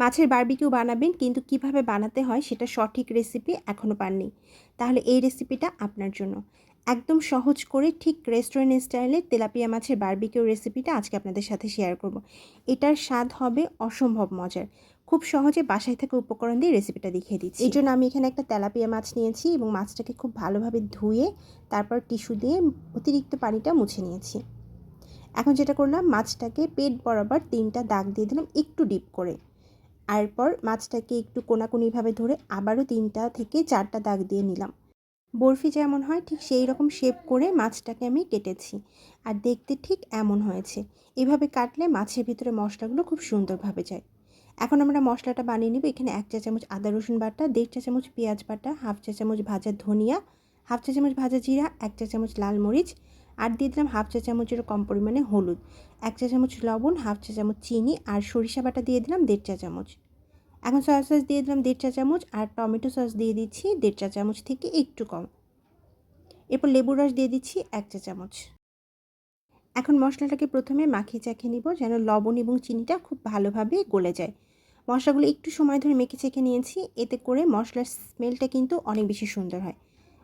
মাছের বারবিকিউ বানাবেন, কিন্তু কীভাবে বানাতে হয় সেটা সঠিক রেসিপি এখনও পাননি। তাহলে এই রেসিপিটা আপনার জন্য। একদম সহজ করে ঠিক রেস্টুরেন্ট স্টাইলে তেলাপিয়া মাছের বারবিকিউ রেসিপিটা আজকে আপনাদের সাথে শেয়ার করব। এটার স্বাদ হবে অসম্ভব মজার। খুব সহজে বাসায় থাকা উপকরণ দিয়ে রেসিপিটা দেখিয়ে দিচ্ছি। এই জন্য আমি এখানে একটা তেলাপিয়া মাছ নিয়েছি এবং মাছটাকে খুব ভালোভাবে ধুয়ে, তারপর টিস্যু দিয়ে অতিরিক্ত পানিটা মুছে নিয়েছি। এখন যেটা করলাম, মাছটাকে পেট বরাবর তিনটা দাগ দিয়ে দিলাম, একটু ডিপ করে। এরপর মাছটাকে একটু কোনাকুনিভাবে ধরে আবারও তিনটা থেকে চারটা দাগ দিয়ে নিলাম। বরফি যেমন হয়, ঠিক সেই রকম শেপ করে মাছটাকে আমি কেটেছি আর দেখতে ঠিক এমন হয়েছে। এভাবে কাটলে মাছের ভিতরে মশলাগুলো খুব সুন্দরভাবে যায়। এখন আমরা মশলাটা বানিয়ে নেব। এখানে এক চা চামচ আদা রসুন বাটা, দেড় চা চামচ পেঁয়াজ বাটা, হাফ চা চামচ ভাজা ধনিয়া, হাফ চা চামচ ভাজা জিরা, এক চা চামচ লাল মরিচ আর দিয়ে দিলাম হাফ চা চামচেরও কম পরিমাণে হলুদ। এক চা চামচ লবণ, হাফ চা চামচ চিনি আর সরিষা বাটা দিয়ে দিলাম দেড় চা চামচ। এখন সয়া সস দিয়ে দিলাম দেড় চা চামচ আর টমেটো সস দিয়ে দিচ্ছি দেড় চা চামচ থেকে একটু কম। এরপর লেবুর রস দিয়ে দিচ্ছি এক চা চামচ। এখন মশলাটাকে প্রথমে মাখিয়ে চাখিয়ে নিব যেন লবণ এবং চিনিটা খুব ভালোভাবে গলে যায়। মশলাগুলো একটু সময় ধরে মেখে চেখে নিয়েছি, এতে করে মশলার স্মেলটা কিন্তু অনেক বেশি সুন্দর হয়।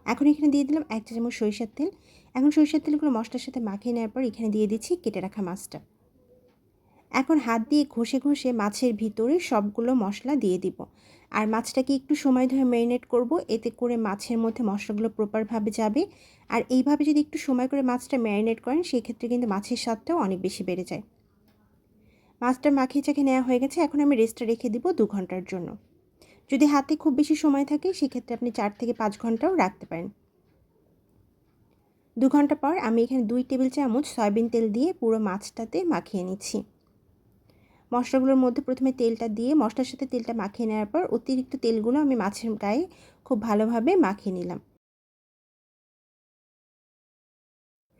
এখন এখানে দিয়ে দিলাম এক চামচ সরিষার তেল। এখন সরিষার তেলগুলো মশলার সাথে মাখিয়ে নেওয়ার পর এখানে দিয়ে দিচ্ছি কেটে রাখা মাছটা। এখন হাত দিয়ে ঘষে ঘষে মাছের ভিতরে সবগুলো মশলা দিয়ে দিব। আর মাছটাকে একটু সময় ধরে ম্যারিনেট করব, এতে করে মাছের মধ্যে মশলাগুলো প্রপারভাবে যাবে। আর এইভাবে যদি একটু সময় করে মাছটা ম্যারিনেট করেন সেই ক্ষেত্রে কিন্তু মাছের স্বাদটাও অনেক বেশি বেড়ে যায়। মাছটা মাখিয়ে চাখে নেওয়া হয়ে গেছে। এখন আমি রেস্টে রেখে দিব দু ঘণ্টার জন্য। যদি হাতে খুব বেশি সময় থাকে, সেক্ষেত্রে আপনি চার থেকে পাঁচ ঘন্টাও রাখতে পারেন। দু ঘণ্টা পর আমি এখানে দুই টেবিল চামচ সয়াবিন তেল দিয়ে পুরো মাছটাতে মাখিয়ে নিচ্ছি। মশলাগুলোর মধ্যে প্রথমে তেলটা দিয়ে, মশলার সাথে তেলটা মাখিয়ে নেওয়ার পর অতিরিক্ত তেলগুলো আমি মাছের গায়ে খুব ভালোভাবে মাখিয়ে নিলাম।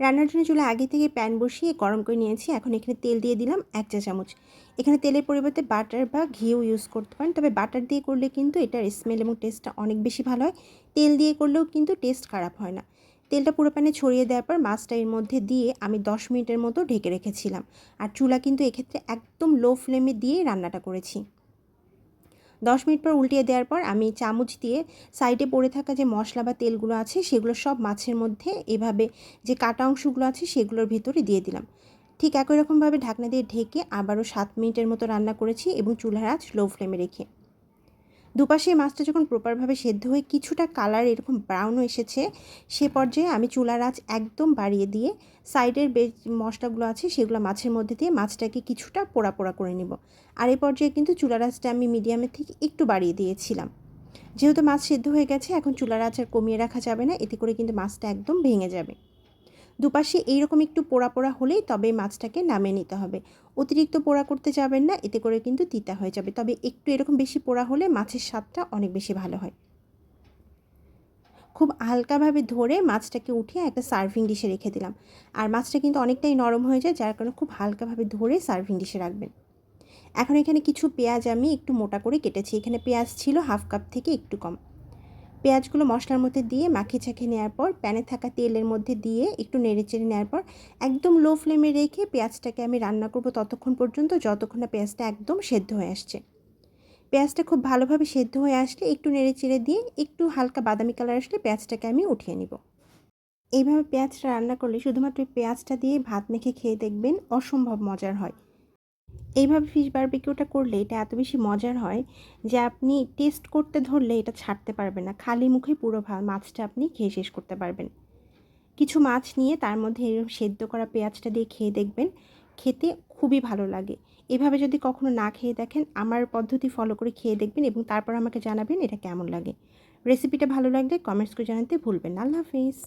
রান্নার জন্য চুলা আগে থেকে প্যান বসিয়ে গরম করে নিয়েছি। এখন এখানে তেল দিয়ে দিলাম এক চা চামচ। এখানে তেলের পরিবর্তে বাটার বা ঘিও ইউজ করতে পারেন। তবে বাটার দিয়ে করলে কিন্তু এটার স্মেল এবং টেস্টটা অনেক বেশি ভালো হয়। তেল দিয়ে করলেও কিন্তু টেস্ট খারাপ হয় না। তেলটা পুরো প্যানে ছড়িয়ে দেওয়ার পর মাছটা এর মধ্যে দিয়ে আমি দশ মিনিটের মতো ঢেকে রেখেছিলাম। আর চুলা কিন্তু এক্ষেত্রে একদম লো ফ্লেমে দিয়ে রান্নাটা করেছি। দশ মিনিট পর উল্টিয়ে দেওয়ার পর আমি চামচ দিয়ে সাইডে পড়ে থাকা যে মশলা বা তেলগুলো আছে, সেগুলো সব মাছের মধ্যে এভাবে যে কাটা অংশগুলো আছে, সেগুলোর ভিতরে দিয়ে দিলাম। ঠিক একই রকমভাবে ঢাকনা দিয়ে ঢেকে আবারও সাত মিনিটের মতো রান্না করেছি এবং চুলার আজ লো ফ্লেমে রেখে। দুপাশে মাছটা যখন প্রপারভাবে সেদ্ধ হয়ে কিছুটা কালার এরকম ব্রাউনও এসেছে, সে পর্যায়ে আমি চুলার আঁচ একদম বাড়িয়ে দিয়ে সাইডের বে মশলাগুলো আছে সেগুলো মাছের মধ্যে দিয়ে মাছটাকে কিছুটা পোড়া পোড়া করে নিব। আর এই পর্যায়ে কিন্তু চুলার আঁচটা আমি মিডিয়ামের থেকে একটু বাড়িয়ে দিয়েছিলাম। যেহেতু মাছ সেদ্ধ হয়ে গেছে, এখন চুলার আঁচ আর কমিয়ে রাখা যাবে না, এতে করে কিন্তু মাছটা একদম ভেঙে যাবে। দুপাশে এইরকম একটু পোড়া পোড়া হলেই তবে মাছটাকে নামিয়ে নিতে হবে। অতিরিক্ত পোড়া করতে যাবেন না, এতে করে কিন্তু তিতা হয়ে যাবে। তবে একটু এরকম বেশি পোড়া হলে মাছের স্বাদটা অনেক বেশি ভালো হয়। খুব হালকাভাবে ধরে মাছটাকে উঠিয়ে একটা সার্ভিং ডিশে রেখে দিলাম। আর মাছটা কিন্তু অনেকটাই নরম হয়ে যায়, যার কারণে খুব হালকাভাবে ধরে সার্ভিং ডিশে রাখবেন। এখন এখানে কিছু পেঁয়াজ আমি একটু মোটা করে কেটেছি। এখানে পেঁয়াজ ছিল হাফ কাপ থেকে একটু কম। পেঁয়াজগুলো মশলার মধ্যে দিয়ে মাখিয়ে ছাখিয়ে নেওয়ার পর, প্যানে থাকা তেলের মধ্যে দিয়ে একটু নেড়ে চেড়ে নেওয়ার পর, একদম লো ফ্লেমে রেখে পেঁয়াজটাকে আমি রান্না করব ততক্ষণ পর্যন্ত, যতক্ষণ না পেঁয়াজটা একদম সেদ্ধ হয়ে আসছে। পেঁয়াজটা খুব ভালোভাবে সেদ্ধ হয়ে আসলে একটু নেড়ে চেড়ে দিয়ে একটু হালকা বাদামি কালার আসলে পেঁয়াজটাকে আমি উঠিয়ে নিব। এইভাবে পেঁয়াজটা রান্না করলে শুধুমাত্র পেঁয়াজটা দিয়ে ভাত মেখে খেয়ে দেখবেন অসম্ভব মজার হয়। এইভাবে ফিশ বারবিকিউটা করলে এটা এত বেশি মজার হয় যে আপনি টেস্ট করতে ধরলে এটা ছাড়তে পারবেন না। খালি মুখে পুরো মাছটা আপনি খেয়ে শেষ করতে পারবেন। কিছু মাছ নিয়ে তার মধ্যে এরকম সেদ্ধ করা পেঁয়াজটা দিয়ে খেয়ে দেখবেন, খেতে খুবই ভালো লাগে। এভাবে যদি কখনো না খেয়ে দেখেন, আমার পদ্ধতি ফলো করে খেয়ে দেখবেন এবং তারপর আমাকে জানাবেন এটা কেমন লাগে। রেসিপিটা ভালো লাগলে কমেন্টস করে জানাতে ভুলবেন আল্লাহ হাফিজ।